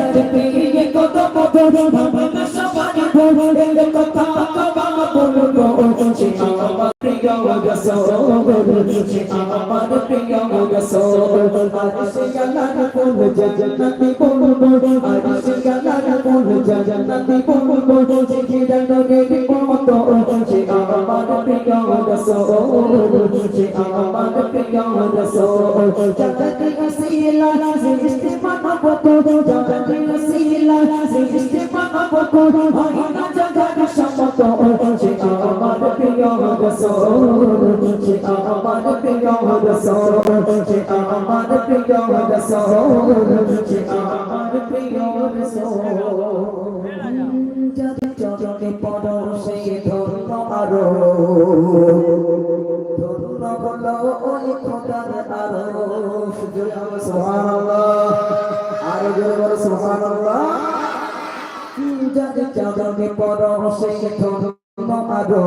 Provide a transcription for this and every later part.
যার পেয়ে কত কত ভাবনা সবারই ভোরের কথা কবা বলব আমার প্রিয় রসুল সে আমার প্রিয় রসুল আর সে আল্লাহর কোন জান্নাতি বলব আর সে কোন জান্নাতি বলব যে কিরণের মতো আমার প্রিয় রসুল আমার প্রিয় রসুল জগতে আসিলা সৃষ্টি মানবত জগতে সৃষ্টি মানবত হয় না জগৎ সমত সে আমার প্রিয় রসুল সে আমার প্রিয় রসুল সে আমার প্রিয় রসুল সে আমার প্রিয় রসুল যদি পড়ো সেই ধর্ম আরও ধন্য হলো ওই খোদার আরও সুবহানাল্লাহ আরও জোরে বলো সুবহানাল্লাহ পড়ো সেই ধর্ম আরও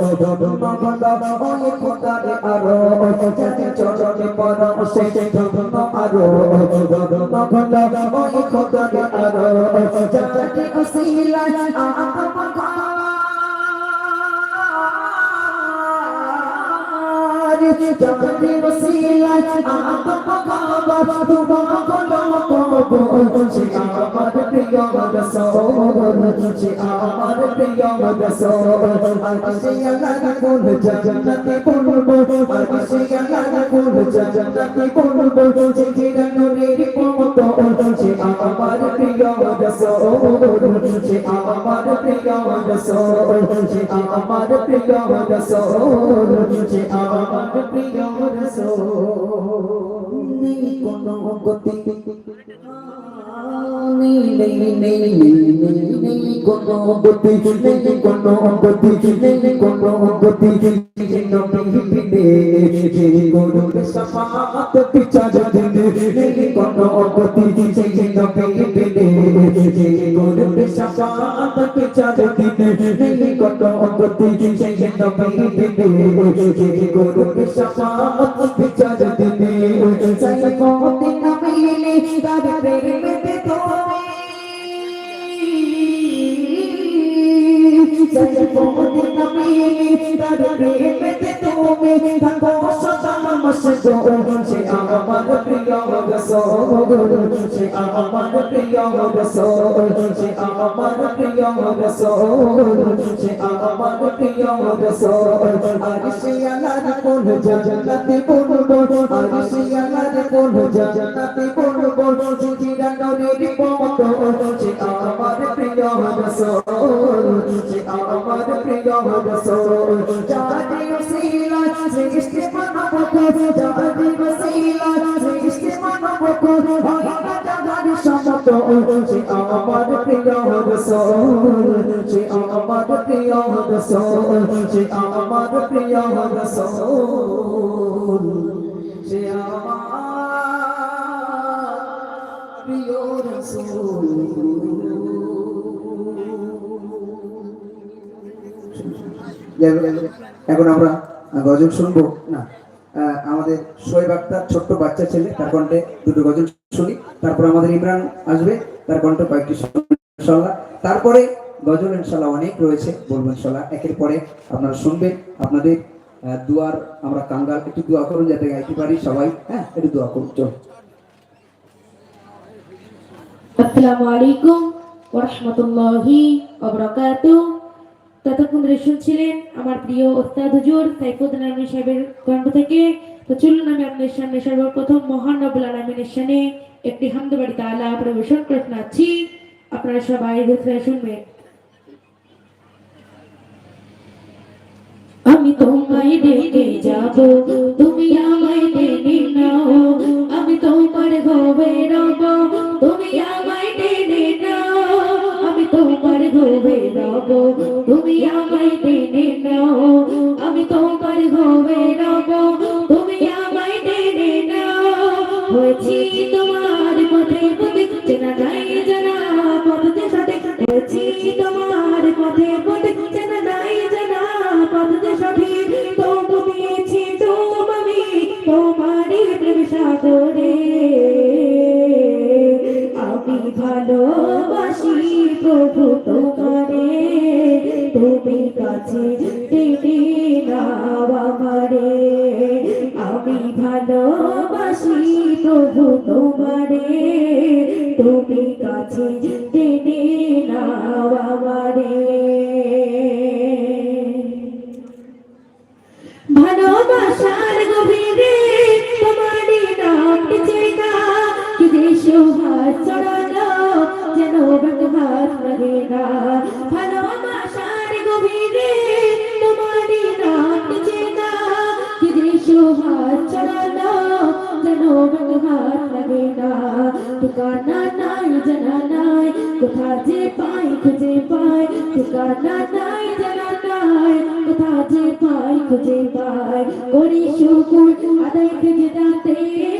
ধন্য হলো ওই খোদার আরও যদি চরণে পড়ো ধর্ম আরও ধন্য হলো ওই খোদার আরও যদি অসিলা জগতে ওসিলা আপা পাবা তোমা কোলো কোবো সে আমার প্রিয় রসূল সে আমার প্রিয় রসূল সে আল্লাহ কোন জান্নাতে বলব সে আল্লাহ কোন জান্নাতে বলব যে কিরণের মতো সে আমার প্রিয় রসূল সে আমার প্রিয় রসূল সে আমার প্রিয় রসূল সে আমার প্রিয় রসূল নেই কোনো গতি নেই নেই নেই নেই নেই কোনো গতি নেই কোনো গতি নেই কোনো গতি নবী বিনে সফাত পিছা দিনে সেই তুমি থাকো সদা মসজো সে আমার প্রিয় রসূল সে আমার প্রিয় রসূল সে আমার প্রিয় রসূল সে আমার প্রিয় রসূল আর সে আল্লাহর কোন জান্নাতে বলব আর সে আল্লাহর কোন জান্নাতে বলব জিরা নরের মতো সে আমার প্রিয় রসূল সে আমার প্রিয় রসূল মানবত জানি উসিলা সৃষ্টি মানবত হয় না জাগার সমত সে আমার প্রিয় রসূল সে আমার প্রিয় রসূল সে আমার প্রিয় রসূল সে আমার প্রিয় রসূল এখন আমরা গজল শুনব? না। আমাদের শোয়েব আক্তার ছোট্ট বাচ্চা ছেলে, তার কণ্ঠে দুটো গজল শুনি। তারপর আমাদের ইমরান আসবে, তার কণ্ঠে কয়েকটি ইনশাল্লাহ তারপরে গজল ইনশাল্লাহ অনেক রয়েছে, বলব ইনশাল্লাহ একের পরে আপনারা শুনবেন আপনাদের দুয়ার, আমরা কাঙ্গাল, একটু দোয়া করুন যাতে গাইতে পারি সবাই। হ্যাঁ একটু দোয়া করুন চল আসসালামু আলাইকুম ওরহমতুল্লাহি ওবরাকাতু ততক্ষণ ধরে শুনছিলেন আমার প্রিয় ওস্তাদ হুজুর সাইফুদ্দিন আলমী সাহেবের কণ্ঠ থেকে। তো চলুন আমি আপনাদের সামনে সর্বপ্রথম মহান রবুল আলমিনের সামনে একটি হামদবাড়ি তালা পরিবেশন করে শোনাচ্ছি। আপনারা সবাই ধরে শুনবেন। আমি তোমায় ডেকে যাব, তুমি আমায় টেনে নাও। আমি তোমার ঘরে রব, তুমি আমায় টেনে নাও। ঘরে রব তুমি আমায় টেনে নাও আমি তোমার হবে রব নাও আমারে আমি ভালোবাসি প্রভু তোমারে। তুমি কাছে টেনে নাও আমারে। ভালোবাসার গভীরে তোমারই নাম চেনা কি দেশ হাত যেন বাট লাগে না। ভালোবাসার দেশ হাত চড়ানো যেন বাট হাত লাগে না ঠিকানা নাই জানা নাই पाए যে পাই খুঁজে পাই ঠিকানা নাই জানা নাই কোথা যে পাই খুঁজে পাই করি শুকুর আদায়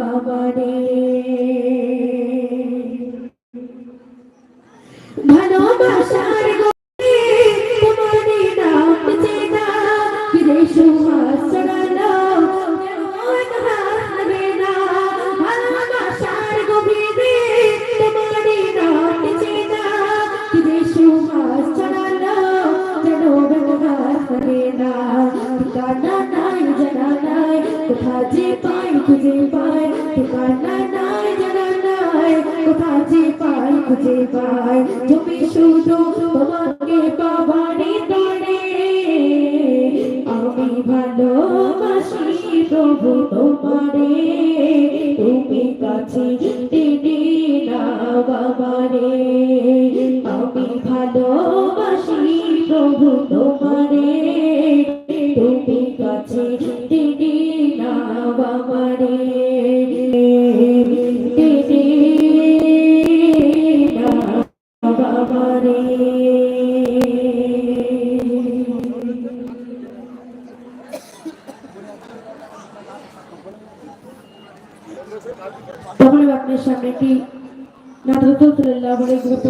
নাও কোথা যে পাই, খুঁজে পাই। তুমি শুধু তোমাকে পাবারে তরে আমি ভালোবাসি প্রভু তোমারে। তুমি কাছে টেনে নাও বাবারে আমি ভালোবাসি প্রভু তোমারে। তখন আমি